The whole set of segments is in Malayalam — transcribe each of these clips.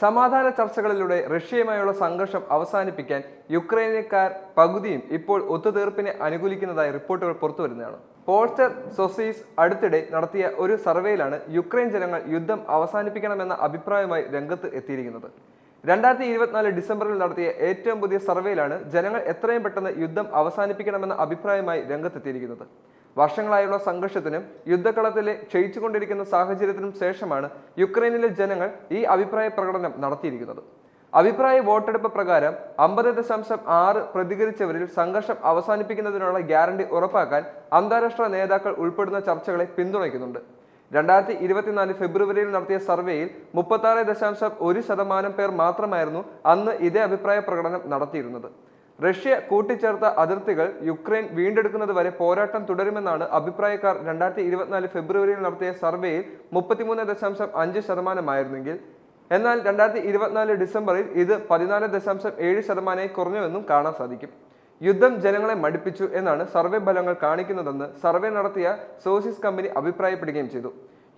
സമാധാന ചർച്ചകളിലൂടെ റഷ്യയുമായുള്ള സംഘർഷം അവസാനിപ്പിക്കാൻ യുക്രൈനക്കാർ പകുതിയും ഇപ്പോൾ ഒത്തുതീർപ്പിനെ അനുകൂലിക്കുന്നതായി റിപ്പോർട്ടുകൾ പുറത്തുവരുന്നതാണ്. പോൾസ്റ്റർ സൊസീസ് അടുത്തിടെ നടത്തിയ ഒരു സർവേയിലാണ് യുക്രൈൻ ജനങ്ങൾ യുദ്ധം അവസാനിപ്പിക്കണമെന്ന അഭിപ്രായവുമായി രംഗത്ത് എത്തിയിരിക്കുന്നത്. രണ്ടായിരത്തി ഇരുപത്തിനാല് ഡിസംബറിൽ നടത്തിയ ഏറ്റവും പുതിയ സർവേയിലാണ് ജനങ്ങൾ എത്രയും പെട്ടെന്ന് യുദ്ധം അവസാനിപ്പിക്കണമെന്ന അഭിപ്രായവുമായി രംഗത്തെത്തിയിരിക്കുന്നത്. വർഷങ്ങളായുള്ള സംഘർഷത്തിനും യുദ്ധക്കളത്തിലെ ക്ഷയിച്ചുകൊണ്ടിരിക്കുന്ന സാഹചര്യത്തിനും ശേഷമാണ് യുക്രൈനിലെ ജനങ്ങൾ ഈ അഭിപ്രായ പ്രകടനം നടത്തിയിരിക്കുന്നത്. അഭിപ്രായ വോട്ടെടുപ്പ് പ്രകാരം അമ്പത് ദശാംശം ആറ് പ്രതികരിച്ചവരിൽ സംഘർഷം അവസാനിപ്പിക്കുന്നതിനുള്ള ഗ്യാരണ്ടി ഉറപ്പാക്കാൻ അന്താരാഷ്ട്ര നേതാക്കൾ ഉൾപ്പെടുന്ന ചർച്ചകളെ പിന്തുണയ്ക്കുന്നുണ്ട്. രണ്ടായിരത്തി ഇരുപത്തിനാല് ഫെബ്രുവരിയിൽ നടത്തിയ സർവേയിൽ മുപ്പത്തി ദശാംശം ഒരു ശതമാനം പേർ മാത്രമായിരുന്നു അന്ന് ഇതേ അഭിപ്രായ പ്രകടനം നടത്തിയിരുന്നത്. റഷ്യ കൂട്ടിച്ചേർത്ത അതിർത്തികൾ യുക്രൈൻ വീണ്ടെടുക്കുന്നത് വരെ പോരാട്ടം തുടരുമെന്നാണ് അഭിപ്രായക്കാർ. രണ്ടായിരത്തി ഇരുപത്തിനാല് ഫെബ്രുവരിയിൽ നടത്തിയ സർവേയിൽ മുപ്പത്തിമൂന്ന് ദശാംശം അഞ്ച് ശതമാനമായിരുന്നെങ്കിൽ. എന്നാൽ രണ്ടായിരത്തി ഇരുപത്തിനാല് ഡിസംബറിൽ ഇത് പതിനാല് ദശാംശം ഏഴ് ശതമാനമായി കുറഞ്ഞുവെന്നും കാണാൻ സാധിക്കും. യുദ്ധം ജനങ്ങളെ മടുപ്പിച്ചു എന്നാണ് സർവേ ഫലങ്ങൾ കാണിക്കുന്നതെന്ന് സർവേ നടത്തിയ സോസിസ് കമ്പനി അഭിപ്രായപ്പെടുകയും ചെയ്തു.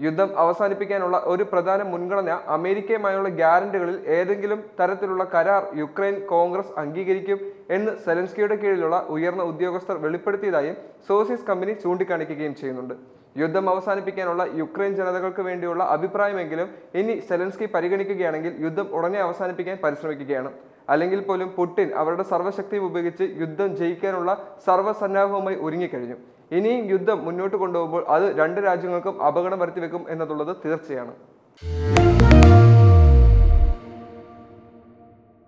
യുദ്ധം അവസാനിപ്പിക്കാനുള്ള ഒരു പ്രധാന മുൻഗണന അമേരിക്കയുമായുള്ള ഗ്യാരണ്ടികളിൽ ഏതെങ്കിലും തരത്തിലുള്ള കരാർ യുക്രൈൻ കോൺഗ്രസ് അംഗീകരിക്കും എന്ന് സെലൻസ്കിയുടെ കീഴിലുള്ള ഉയർന്ന ഉദ്യോഗസ്ഥർ വെളിപ്പെടുത്തിയതായും സോസിസ് കമ്പനി ചൂണ്ടിക്കാണിക്കുകയും ചെയ്യുന്നുണ്ട്. യുദ്ധം അവസാനിപ്പിക്കാനുള്ള യുക്രൈൻ ജനതകൾക്ക് വേണ്ടിയുള്ള അഭിപ്രായമെങ്കിലും ഇനി സെലൻസ്കി പരിഗണിക്കുകയാണെങ്കിൽ യുദ്ധം ഉടനെ അവസാനിപ്പിക്കാൻ പരിശ്രമിക്കുകയാണ്. അല്ലെങ്കിൽ പോലും പുടിൻ അവരുടെ സർവശക്തിയും ഉപയോഗിച്ച് യുദ്ധം ജയിക്കാനുള്ള സർവസന്നാഹവുമായി ഒരുങ്ങിക്കഴിഞ്ഞു. ഇനിയും യുദ്ധം മുന്നോട്ട് കൊണ്ടുപോകുമ്പോൾ അത് രണ്ട് രാജ്യങ്ങൾക്കും അപകടം വരുത്തിവെക്കും എന്നതുള്ളത് തീർച്ചയാണ്.